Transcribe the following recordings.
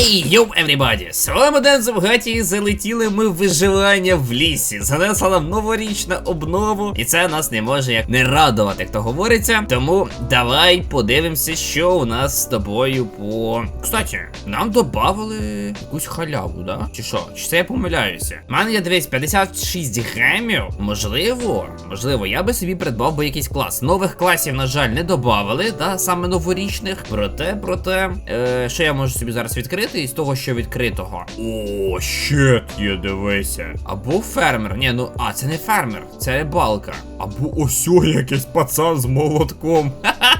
Ей, йоу, everybody! Вами Ден Зубгаті і залетіли ми в виживання в лісі. Занесла нам новорічна обнову, і це нас не може як не радувати, як то говориться. Тому давай подивимося, що у нас з тобою по. Кстати, нам додавали якусь халяву, да? Чи що? Чи це я помиляюся? У мене є дивись 56 гемів. Можливо, можливо, я би собі придбав би якийсь клас. Нових класів, на жаль, не додавали, да, саме новорічних. Проте, проте, е, що я можу собі зараз відкрити із того, що відкритого. О, щет є, дивися. Або фермер. Ні, ну а, це не фермер, це рибалка. Або осьо якийсь пацан з молотком. Ха-ха.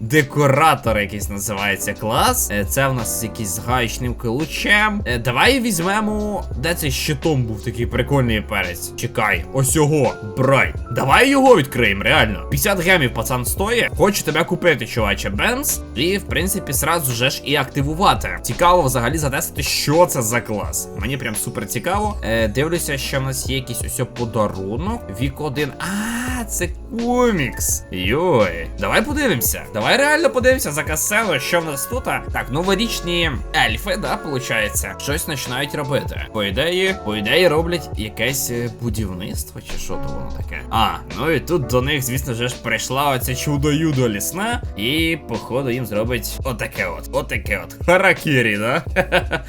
Декоратор якийсь називається клас. Е, Це в нас якийсь з гаючним лучем. Е, Давай візьмемо. Де цей щитом був такий прикольний перець? Чекай, ось його, брай. Давай його відкриємо, реально. 50 гемів пацан стоїть. Хочу тебе купити, чуваче, Бенз. І, в принципі, сразу же ж і активувати. Цікаво взагалі затестити, що це за клас. Мені прям супер цікаво. Е, дивлюся, що в нас є якийсь ось подарунок. Вік 1. А, це комікс. Йой. Давай подивимося. Давай реально подивимося за касело, що в нас тут. Так, новорічні ельфи, да, виходить, щось починають робити. По ідеї, по ідеї роблять якесь е, будівництво, чи що то воно таке. А, ну і тут до них, звісно ж, прийшла оця чудо-юдо лісна, і, походу, їм зробить отаке от. Отаке от. Харакірі, да?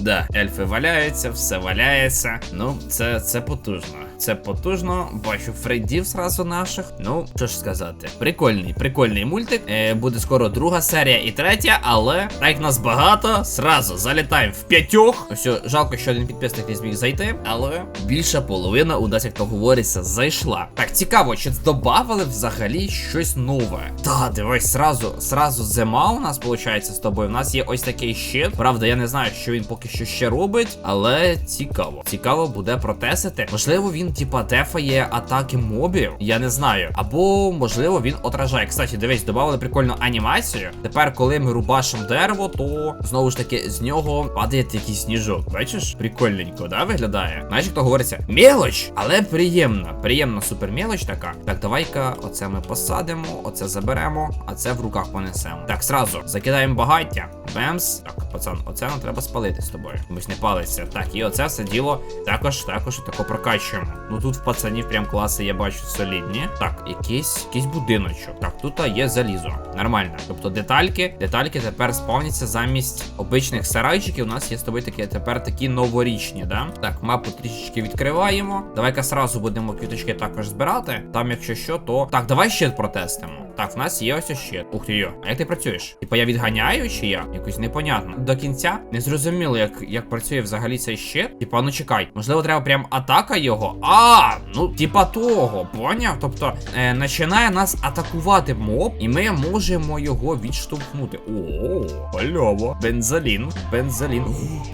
Да, ельфи валяються, все валяється. Ну, це, це потужно. Це потужно. Бачу фрейдів зразу наших. Ну, що ж сказати, прикольний, прикольний мультик. Е, буде скоро друга серія і третя, але так нас багато, зразу залітаємо в п'ятьох. Ось, жалко, що один підписник не зміг зайти, але більша половина у нас, як то говориться, зайшла. Так, цікаво, чи додавали взагалі щось нове? Та, дивись, зразу, зразу зима у нас виходить з тобою. У нас є ось такий щит. Правда, я не знаю, що він поки що ще робить, але цікаво. Цікаво буде протестити. Можливо, він, типа, дефає атаки мобів. Я не знаю. Або, можливо, він отражає. Кстати, дивись, додали прикольну анімацію. Тепер, коли ми рубашимо дерево, то знову ж таки з нього падає якийсь сніжок. Бачиш? Прикольненько, да, виглядає? Знаєш, як то говориться, мелоч, але приємна. Приємна супер мелоч така. Так, давай-ка, оце ми посадимо, оце заберемо, а це в руках понесемо. Так, сразу закидаємо багаття. Бемс. Так, пацан, оце нам треба спалити з тобою. Комусь не палиться. Так, і оце все діло також, також тако прокачуємо. Ну тут в пацанів прям класи, я бачу, солідні. Так, якийсь, якийсь будиночок. Так, тут є залізо. Нормально. Тобто детальки, детальки тепер спавняться замість обичних сарайчиків. У нас є з тобою такі тепер такі новорічні, да? Так, мапу трішечки відкриваємо. Давай-ка сразу будемо квіточки також збирати. Там, якщо що, то. Так, давай щит протестимо. Так, в нас є ось щит. Ух ти йо. А як ти працюєш? Типа я відганяю чи я? Якось непонятно. До кінця не зрозуміло, як, як працює взагалі цей щит. Типа, ну чекай, можливо, треба прям атака його. А, ну, типа того, поняв? Тобто, е, починає нас атакувати моб, і ми можемо його відштовхнути. О, халява. Бензолін. Бензолін.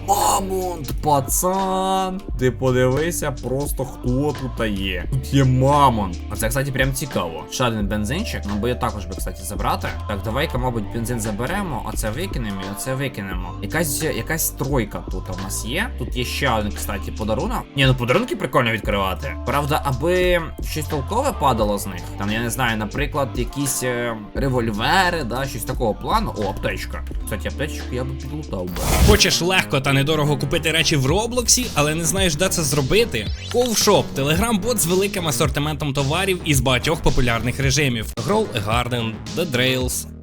Мамонт, пацан. Ти подивися, просто хто тут є. Тут є мамонт. А це, кстати, прям цікаво. Ще один бензинчик, ну бо я також би, кстати, забрати. Так, давай-ка, мабуть, бензин заберемо, оце викинемо і оце викинемо. Якась якась тройка тут у нас є. Тут є ще один, кстати, подарунок. Ні, ну подарунки прикольно відкривати. Правда, аби щось толкове падало з них. Там, я не знаю, наприклад, якісь е, револьвери, да, щось такого плану. О, аптечка. Кстати, аптечку я би підлутав би. Хочеш легко та недорого купити речі в Роблоксі, але не знаєш, де це зробити? Ковшоп телеграм-бот з великим асортиментом товарів із багатьох популярних режимів: Grow a The Drails,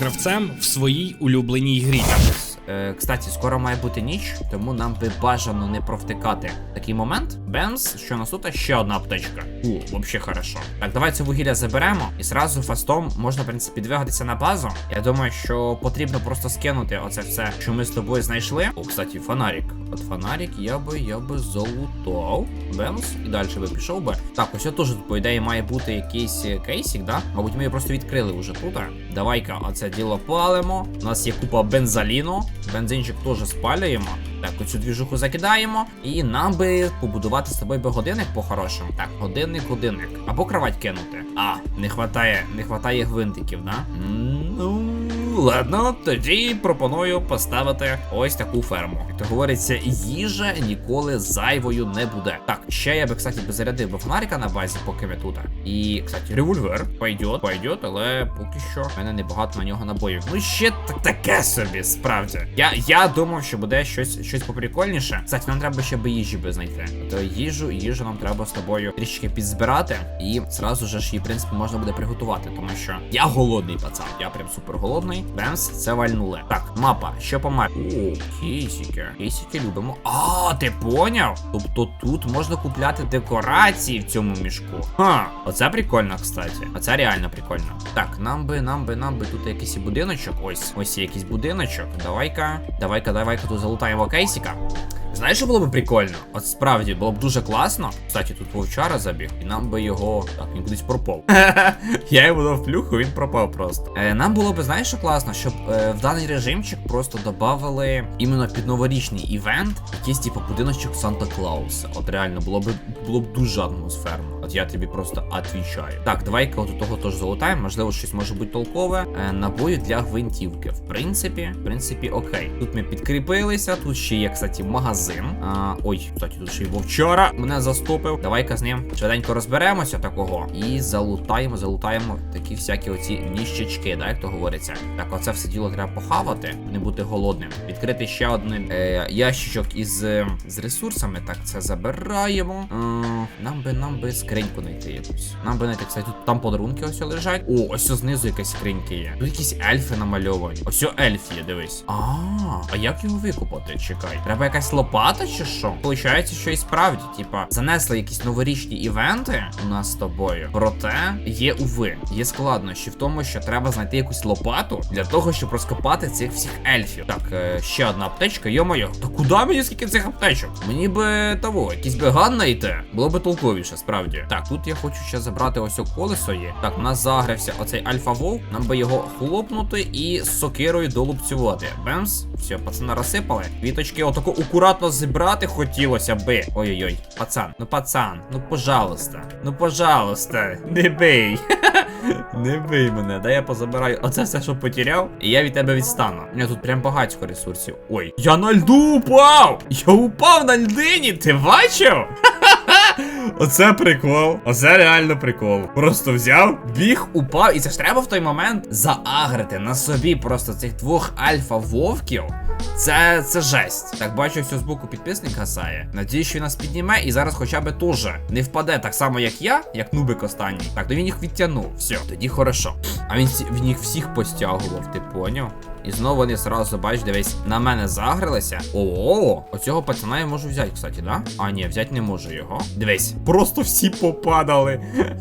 гравцем в своїй улюбленій грі. Е, кстати, скоро має бути ніч, тому нам би бажано не провтикати такий момент. Бенз, що у нас тут ще одна аптечка. О, вообще хорошо. Так, давай це вугілля заберемо і зразу фастом можна, в принципі, двигатися на базу. Я думаю, що потрібно просто скинути оце все, що ми з тобою знайшли. О, кстати, фонарик. От фонарик я би я би залутав. Бенз, і далі би пішов би. Так, ось тут теж, по ідеї, має бути якийсь е, кейсик, да? Мабуть, ми його просто відкрили вже тут. давай-ка оце діло палимо. У нас є купа бензаліну. Бензинчик теж спалюємо. Так, оцю двіжуху закидаємо. І нам би побудувати з тобою би годинник по-хорошому. Так, годинник, годинник. Або кровать кинути. А, не хватає, не хватає гвинтиків, да? Ладно, тоді пропоную поставити ось таку ферму. Як то говориться, їжа ніколи зайвою не буде. Так, ще я би, кстати, би зарядив би на базі, поки ми тут. І, кстати, револьвер пойдет, пойдет, але поки що в мене небагато на нього набоїв. Ну ще таке собі, справді. Я, я думав, що буде щось, щось поприкольніше. Кстати, нам треба ще би їжі би знайти. То їжу, їжу нам треба з тобою трішки підзбирати. І зразу ж її, в принципі, можна буде приготувати, тому що я голодний пацан. Я прям супер голодний. Бемс, це вальнули. Так, мапа, що по мапі? О, кейсики. Кейсики любимо. А, ти поняв? Тобто тут можна купляти декорації в цьому мішку. Ха, оце прикольно, кстати. Оце реально прикольно. Так, нам би, нам би, нам би тут якийсь будиночок. Ось, ось є якийсь будиночок. Давай-ка, давай-ка, давай-ка тут залутаємо кейсика. Знаєш, що було б прикольно? От справді було б дуже класно. Кстати, тут вовчара забіг, і нам би його. Так, він кудись пропав. Я йому дав плюху, він пропав просто. Е, нам було б, знаєш, що класно, щоб е, в даний режимчик просто додавали іменно під новорічний івент якийсь типу будиночок Санта Клауса. От реально було б було б дуже атмосферно. От я тобі просто отвічаю. Так, давай-ка от того теж залутаємо. Можливо, щось може бути толкове. Е, набої для гвинтівки. В принципі, в принципі, окей. Тут ми підкріпилися. Тут ще є, кстати, магазин. А, ой, кстати, тут ще й вовчара мене заступив. Давай-ка з ним швиденько розберемося такого. І залутаємо, залутаємо такі всякі оці ніщечки, да, як то говориться. Так, оце все діло треба похавати, не бути голодним. Відкрити ще один е, ящичок із е, з ресурсами. Так, це забираємо. Е, нам би нам би скриньку знайти якусь. Нам би знайти, кстати, тут там подарунки ось лежать. О, ось знизу якась скринька є. Тут якісь ельфи намальовані. Ось ельф є, дивись. А, а як його викупати? Чекай. Треба якась лопата чи що? Получається, що і справді, типа, занесли якісь новорічні івенти у нас з тобою. Проте є уви, є складнощі в тому, що треба знайти якусь лопату для того, щоб розкопати цих всіх ельфів. Так, е, ще одна аптечка, йо-моє. Та куди мені скільки цих аптечок? Мені би того, якийсь би ган знайти. Було би толковіше, справді. Так, тут я хочу ще забрати ось о колесо є. Так, у нас загрився оцей альфа вовк. Нам би його хлопнути і сокирою долупцювати. Бемс. Все, пацана розсипали. Квіточки отако акуратно зібрати хотілося би. Ой-ой-ой, пацан, ну пацан, ну пожалуйста, ну пожалуйста, не бий. Не бий мене, да я позабираю оце все, що потеряв, і я від тебе відстану. У мене тут прям багатько ресурсів. Ой, я на льду упав! Я упав на льдині, ти бачив? Оце прикол. Оце реально прикол. Просто взяв, біг, упав, і це ж треба в той момент заагрити на собі просто цих двох альфа-вовків. Це це жесть. Так бачу, все з боку підписник гасає. Надіюсь, що він нас підніме і зараз хоча б теж не впаде так само, як я, як нубик останній. Так, то він їх відтягнув. Все, тоді хорошо. А він, він їх всіх постягував, ти поняв? І знову вони зразу, бач, дивись, на мене загрилися. О, оцього пацана я можу взяти, кстати, да? А, ні, взяти не можу його. Дивись, просто всі попадали.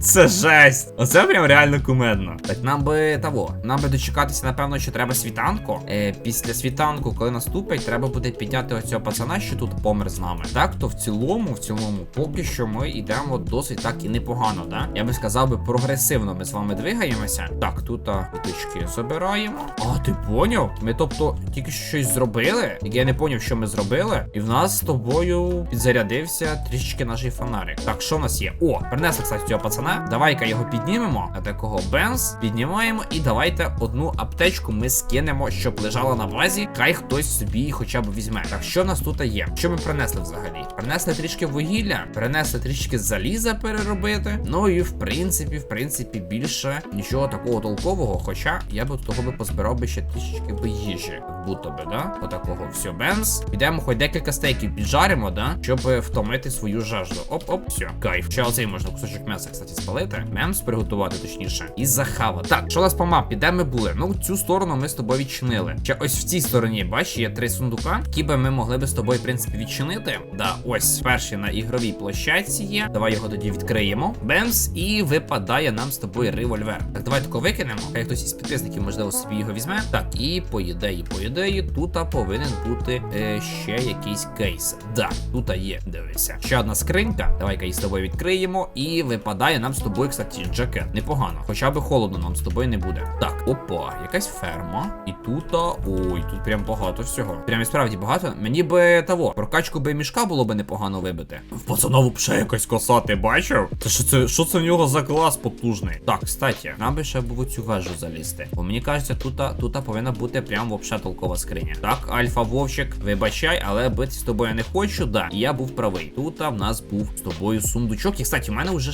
Це жесть. Оце прям реально кумедно. Так нам би того. Нам би дочекатися, напевно, що треба світанку. Е, після світанку, коли наступить, треба буде підняти оцього пацана, що тут помер з нами. Так, то в цілому, в цілому, поки що ми йдемо досить так і непогано, да? Я би сказав би, прогресивно ми з вами двигаємося. Так, тут квіточки забираємо. А, ти поняв? Ми, тобто, тільки щось зробили. Тільки я не поняв, що ми зробили. І в нас з тобою підзарядився трішечки наш фонарик. Так, що в нас є? О, принесли, кстати, цього пацана. Давай-ка його піднімемо. А такого бенз піднімаємо. І давайте одну аптечку ми скинемо, щоб лежала на базі. Хай хтось собі хоча б візьме. Так, що нас тут є? Що ми принесли взагалі? Принесли трішки вугілля, принесли трішки заліза переробити. Ну і в принципі, в принципі, більше нічого такого толкового. Хоча я би того би позбирав би ще трішечки би їжі. Будто би, да? Отакого. Все, бенз. Підемо хоч декілька стейків піджаримо, да? Щоб втомити свою жажду. Оп-оп, все. Кайф. Ще оцей можна кусочок м'яса, кстати, спалити. Мемс приготувати, точніше. І захавати. Так, що нас по мапі? Де ми були? Ну, цю сторону ми з тобою відчинили. Ще ось в цій стороні, бачиш, є три сундука, які би ми могли би з тобою, в принципі, відчинити. Да, ось перший на ігровій площадці є. Давай його тоді відкриємо. Бемс, і випадає нам з тобою револьвер. Так, давай тако викинемо. Хай хтось із підписників, можливо, собі його візьме. Так, і по ідеї, по ідеї, тут повинен бути е, ще якийсь кейс. Да, тут є, дивися. Ще одна скринька. Давай-ка з тобою відкриємо. І випадає нам нам з тобою, кстати, джакет. Непогано. Хоча би холодно нам з тобою не буде. Так, опа, якась ферма. І тут. Ой, тут прям багато всього. Прям і справді багато. Мені би того, прокачку би мішка було би непогано вибити. В пацана взагалі якась коса, ти бачив? Це що це що це в нього за клас потужний? Так, кстати, нам би ще було цю вежу залізти. Бо мені кажеться, тут, тут повинна бути прям вообще толкова скриня. Так, Альфа Вовчик, вибачай, але бити з тобою не хочу, да. І я був правий. Тут в нас був з тобою сундучок. І кстати, у мене вже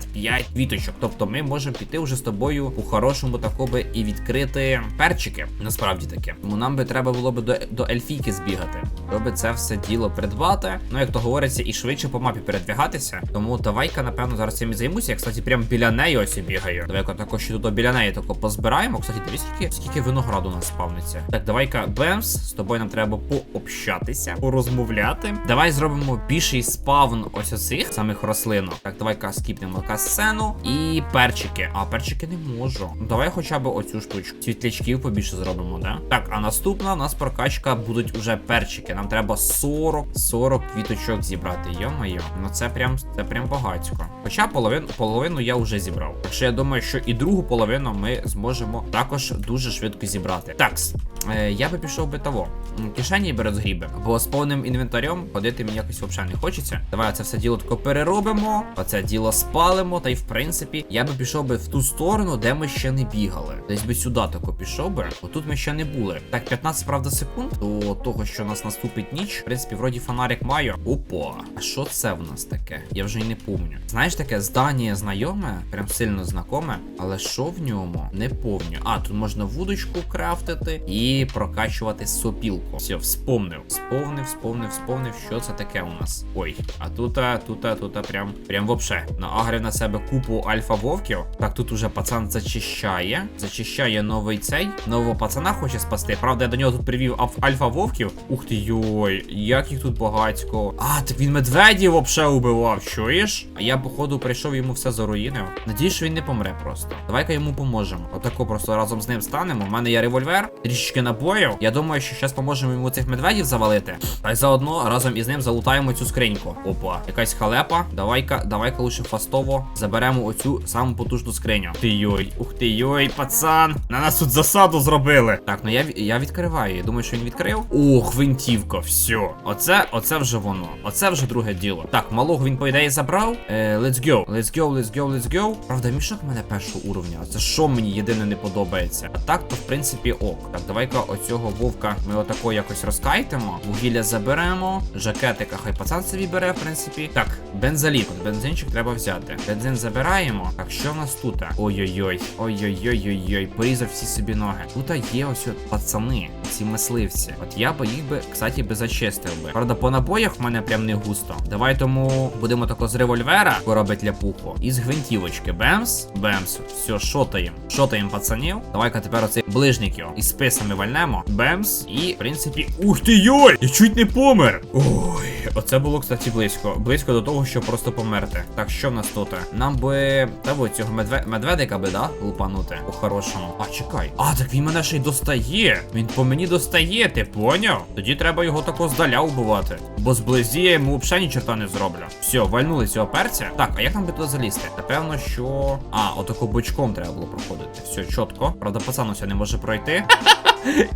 65 квіточок. Тобто ми можемо піти вже з тобою у хорошому такоби і відкрити перчики. Насправді таке. Тому нам би треба було би до, до ельфійки збігати. Щоб це все діло придбати. Ну, як то говориться, і швидше по мапі передвігатися. Тому давай-ка, напевно, зараз цим і займуся. Я, кстати, прям біля неї ось і бігаю. Давай-ка також ще тут біля неї тако позбираємо. Кстати, дивись, скільки, скільки винограду у нас спавниться. Так, давай-ка, Бемс, з тобою нам треба пообщатися, порозмовляти. Давай зробимо більший спавн ось оцих самих рослинок. Так, давай-ка скіпнемо касцену і перчики. А перчики не можу. Ну, давай хоча б оцю штучку. Світлячків побільше зробимо, да? Так, а наступна у нас прокачка будуть уже перчики. Нам треба 40 40 квіточок зібрати. Йо-моє, ну це прям це прям багатько. Хоча половину половину я вже зібрав. Так що я думаю, що і другу половину ми зможемо також дуже швидко зібрати. Такс. Е, я би пішов би того. Кишені би розгріби, бо з повним інвентарем ходити мені якось взагалі не хочеться. Давай це все діло тако переробимо, оце діло спалимо. Та й в принципі я би пішов би в ту сторону, де ми ще не бігали. Десь би сюди тако пішов би. Бо тут ми ще не були. Так, 15 правда секунд до того, що у нас наступить ніч. В принципі, вроді фонарик маю. Опа, а що це в нас таке? Я вже й не помню. Знаєш таке здання знайоме, прям сильно знакоме, але що в ньому не помню. А, тут можна вудочку крафтити і прокачувати сопілку. Все, вспомнив. Сповнив, сповнив, сповнив, що це таке у нас. Ой, а тут, а, тут, а, тут, а, прям, прям вообще. Наагрив на себе купу альфа вовків. Так, тут уже пацан зачищає. Зачищає новий цей. Нового пацана хоче спасти. Правда, я до нього тут привів альфа вовків. Ух ти йой, як їх тут багатько. А, так він медведів вообще убивав, чуєш? А я, походу, прийшов йому все заруїнив. Надіюсь, що він не помре просто. Давай-ка йому поможемо. Отако просто разом з ним станемо. У мене є револьвер, трішечки набоїв. Я думаю, що зараз поможемо йому цих медведів завалити. Та й заодно разом із ним залутаємо цю скриньку. Опа, якась халепа. Давай-ка, давай-ка лише фастово заберемо оцю саму потужну скриню. Ти йой, ух ти йой, пацан. На нас тут засаду зробили. Так, ну я, я відкриваю. Я думаю, що він відкрив. Ох, гвинтівка, все. Оце, оце вже воно. Оце вже друге діло. Так, малого він по ідеї забрав. Е, let's go. Let's go, let's go, let's go. Правда, мішок в мене першого уровня. Це що мені єдине не подобається. А так, то в принципі ок. Так, давай-ка оцього вовка ми отако якось розкайтимо. Вугілля заберемо. Жакетика, хай пацан собі бере, в принципі. Так, бензолін. От Бензинчик треба взяти. Бензин забираємо. Так, що в нас тут? Ой-ой-ой. Ой-ой-ой-ой-ой. Порізав всі собі ноги. Тут є ось от пацани, ці мисливці. От я би їх би, кстати, би зачистив би. Правда, по набоях в мене прям не густо. Давай тому будемо тако з револьвера робити ляпуху. І з гвинтівочки. Бемс, бемс. Все, шотаємо. Шотаємо пацанів. Давай-ка тепер оцих ближників із списами вальнемо. Бемс. І, в принципі, ух ти йой! Я чуть не помер. Ой, оце було, кстати, близько. Близько до того, щоб просто померти. Так, що в нас тут? Нам би. Та ось цього медве... медведика би, да? Лупанути. По-хорошому. А, чекай. А, так він мене ще й достає. Він по мені достає, ти поняв? Тоді треба його тако здаля убивати. Бо зблизі я йому взагалі ні не зроблю. Все, вальнули цього перця. Так, а як нам би туди залізти? Напевно, що. А, отако бочком треба було проходити. Все, чітко. Правда, пацан усе не може пройти.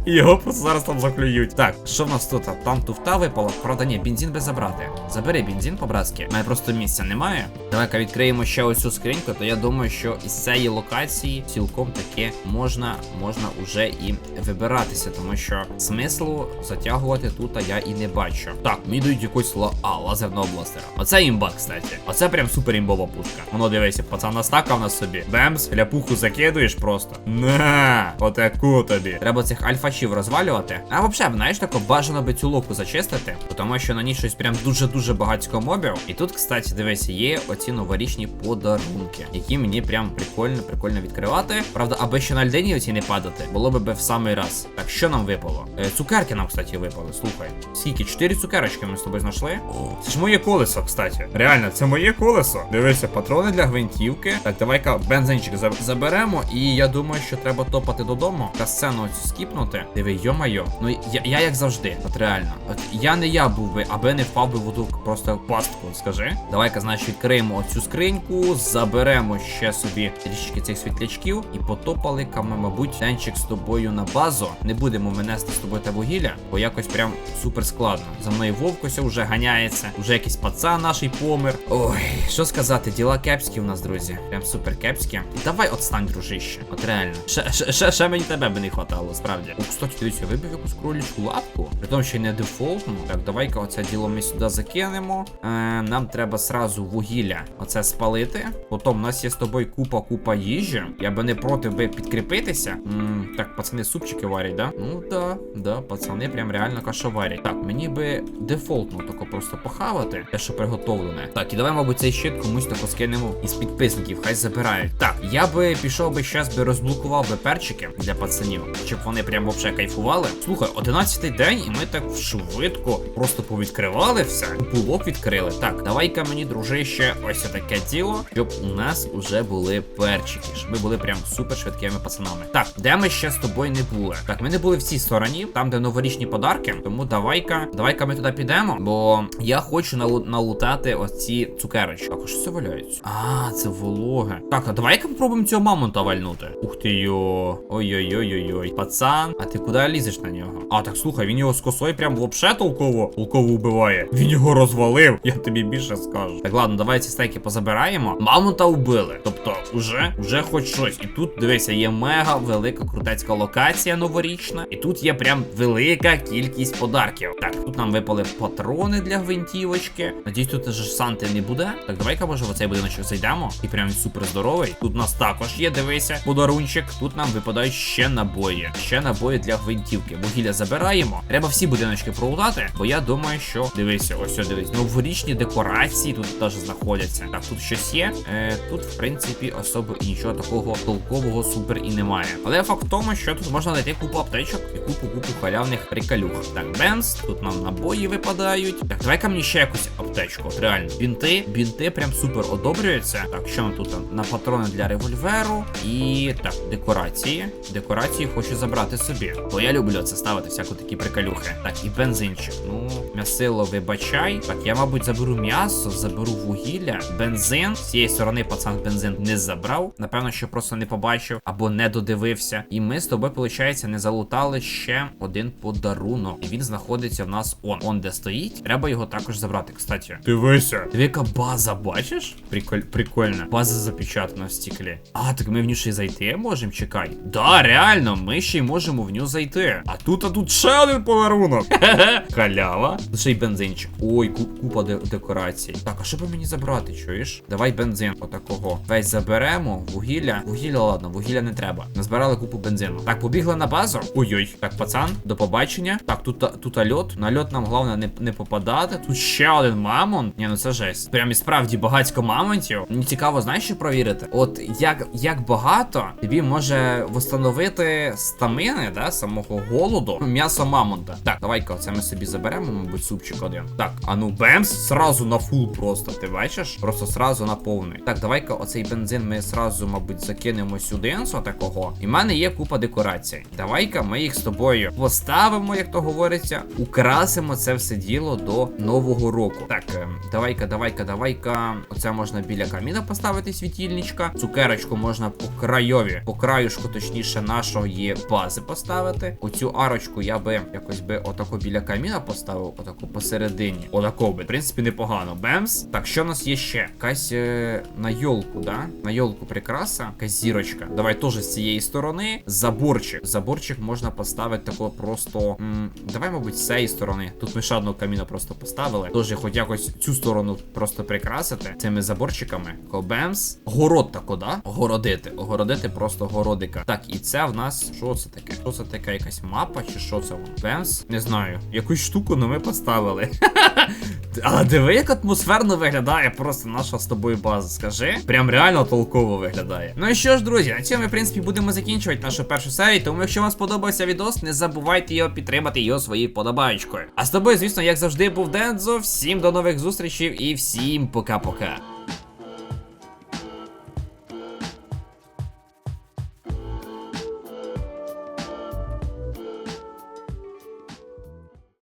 І його просто зараз там заклюють. Так, що в нас тут? Там туфта випала. Правда, ні, бензин би забрати. Забери бензин по-братськи. Мене просто місця немає. Давай-ка відкриємо ще оцю скриньку, то я думаю, що із цієї локації цілком таки можна можна уже і вибиратися, тому що смислу затягувати тут я і не бачу. Так, мені дають якусь ла... а, лазерного бластера. Оце імба, кстати. Оце прям супер імбова пушка. Воно дивися, пацан настакав на собі. Бемс, ляпуху закидуєш просто. На, отаку тобі. Треба цих альфачів розвалювати. А взагалі, знаєш, тако бажано би цю локу зачистити, тому що на ній щось прям дуже-дуже багатько мобів. І тут, кстати, дивися, є оці новорічні подарунки, які мені прям прикольно, прикольно відкривати. Правда, аби ще на льдині оці не падати, було би в самий раз. Так, що нам випало? Е, цукерки нам, кстати, випали. Слухай. Скільки? Чотири цукерочки ми з тобою знайшли. Це ж моє колесо, кстати. Реально, це моє колесо. Дивися, патрони для гвинтівки. Так, давай-ка бензинчик заберемо. І я думаю, що треба топати додому. Касцену цю скіп скіпнути. Диви, йо-майо. Ну я, я як завжди, от реально. От я не я був би, аби не впав би в воду просто в пастку, скажи. Давай-ка, значить, відкриємо оцю скриньку, заберемо ще собі трішечки цих світлячків і потопали ками, мабуть, денчик з тобою на базу. Не будемо ми нести з тобою те вугілля, бо якось прям супер складно. За мною вовк ось вже ганяється, вже якийсь пацан наш помер. Ой, що сказати, діла кепські у нас, друзі. Прям супер кепські. Давай отстань, дружище. От реально. Ще, ще, ще мені тебе би не хватало, справді. О, кстати, дивіться, я вибив якусь кролічку лапку. При тому, що й не дефолтну. Так, давай-ка оце діло ми сюди закинемо. Е, нам треба сразу вугілля оце спалити. Потім у нас є з тобою купа-купа їжі. Я би не проти би підкріпитися. м так, пацани супчики варять, да? Ну да, да, пацани прям реально кашу варять. Так, мені би дефолтно тако просто похавати, те, що приготовлене. Так, і давай, мабуть, цей щит комусь тако скинемо із підписників, хай забирають. Так, я би пішов би щас би розблокував би перчики для пацанів, щоб вони прям вообще кайфували. Слухай, 11 день, і ми так швидко просто повідкривали все. Булок відкрили. Так, давай-ка мені, дружище, ось таке діло, щоб у нас уже були перчики. Щоб ми були прям супер швидкими пацанами. Так, де ми ще з тобою не були? Так, ми не були в цій стороні, там, де новорічні подарки. Тому давай-ка, давай-ка ми туди підемо, бо я хочу налу- налутати оці цукерочки. Так, що це валяється? А, це вологе. Так, а давай-ка попробуємо цього мамонта вальнути. Ух ти йо. Ой-ой-ой-ой-ой. Пацан, а ти куди лізеш на нього? А, так слухай, він його з косою прям вообще толково, толково вбиває. Він його розвалив, я тобі більше скажу. Так, ладно, давай ці стейки позабираємо. Мамонта вбили. Тобто, уже, уже хоч щось. І тут, дивися, є мега велика крутецька локація новорічна. І тут є прям велика кількість подарків. Так, тут нам випали патрони для гвинтівочки. Надіюсь, тут ж Санти не буде. Так, давай-ка, може, в оцей будиночок зайдемо. І прям супер здоровий. Тут у нас також є, дивися, подарунчик. Тут нам випадають ще набої. Ще набої для гвинтівки. Вугілля забираємо. Треба всі будиночки пролутати, бо я думаю, що дивися, ось дивись. Новорічні декорації тут теж знаходяться. Так, тут щось є. Е, тут, в принципі, особо нічого такого толкового супер і немає. Але факт в тому, що тут можна знайти купу аптечок і купу купу халявних приколюх. Так, бенз, тут нам набої випадають. Так, давай-ка мені ще якусь аптечку. Реально, бінти, бінти прям супер одобрюються. Так, що нам тут на патрони для револьверу і так, декорації. Декорації хочу забрати собі. Бо я люблю це ставити всяку такі приколюхи. Так, і бензинчик. Ну, м'ясило, вибачай. Так, я, мабуть, заберу м'ясо, заберу вугілля, бензин. З цієї сторони пацан бензин не забрав. Напевно, що просто не побачив або не додивився. І ми з тобою, виходить, не залутали ще один подарунок. І він знаходиться в нас он. Он де стоїть. Треба його також забрати. Кстати, дивися. Диви, яка база, бачиш? Приколь, прикольно. База запечатана в стеклі. А, так ми в ню ще й зайти можемо? Чекай. Да, реально, ми ще й можемо в ню зайти. А тут, а тут ще один подарунок. Халява. Ще й бензинчик. Ой, купа де- декорацій. Так, а що би мені забрати, чуєш? Давай бензин отакого. Весь заберемо. Вугілля. Вугілля, ладно, вугілля не треба. Назбирали купу бензину. Так, побігли на базу. Ой-ой. Так, пацан, до побачення. Так, тут, тут льот. На льот нам головне не, не попадати. Тут ще один мамонт. Ні, ну це жесть. Прям і справді багатько мамонтів. Мені цікаво, знаєш, що провірити? От як, як багато тобі може восстановити стамини, да, самого голоду, м'ясо мамонта. Так, давай-ка це ми собі заберемо, мабуть, супчик один. Так, а ну бемс, сразу на фул просто. Ти бачиш? Просто сразу на повний. Так, давай-ка оцей бензин ми сразу, мабуть, закинемо сюди, ось такого. І в мене є купа декорацій. Давай-ка ми їх з тобою поставимо, як то говориться, украсимо це все діло до нового року. Так, ем, давай-ка, давай-ка, давай-ка. Оце можна біля каміна поставити світильничка. Цукерочку можна по крайові, по краюшку, точніше, нашої бази поставити. Оцю арочку я би якось би отако біля каміна поставив, отако посередині. Отако би. В принципі, непогано. Бемс. Так, що в нас є ще? Якась е, на йолку, да? На йолку прикраса, якась зірочка. Давай теж з цієї сторони. Заборчик. Заборчик можна поставити тако просто. М, давай, мабуть, з цієї сторони. Тут ми ще одного каміна просто поставили. Тож хоч якось цю сторону просто прикрасити цими заборчиками. Кобемс. Город тако, да? Огородити. Огородити просто городика. Так, і це в нас. Що це таке? Що це таке? Якась мапа чи що це? Бемс? Не знаю. Якусь штуку, ну ми поставили. Але диви, як атмосферно виглядає просто наша з тобою база, скажи. Прям реально толково виглядає. Ну і що ж, друзі, на цьому в принципі, будемо закінчувати нашу першу серію. Тому якщо вам сподобався відос, не забувайте його підтримати його своєю подобаєчкою. А з тобою, звісно, як завжди, був Дензо. Всім до нових зустрічей і всім пока-пока.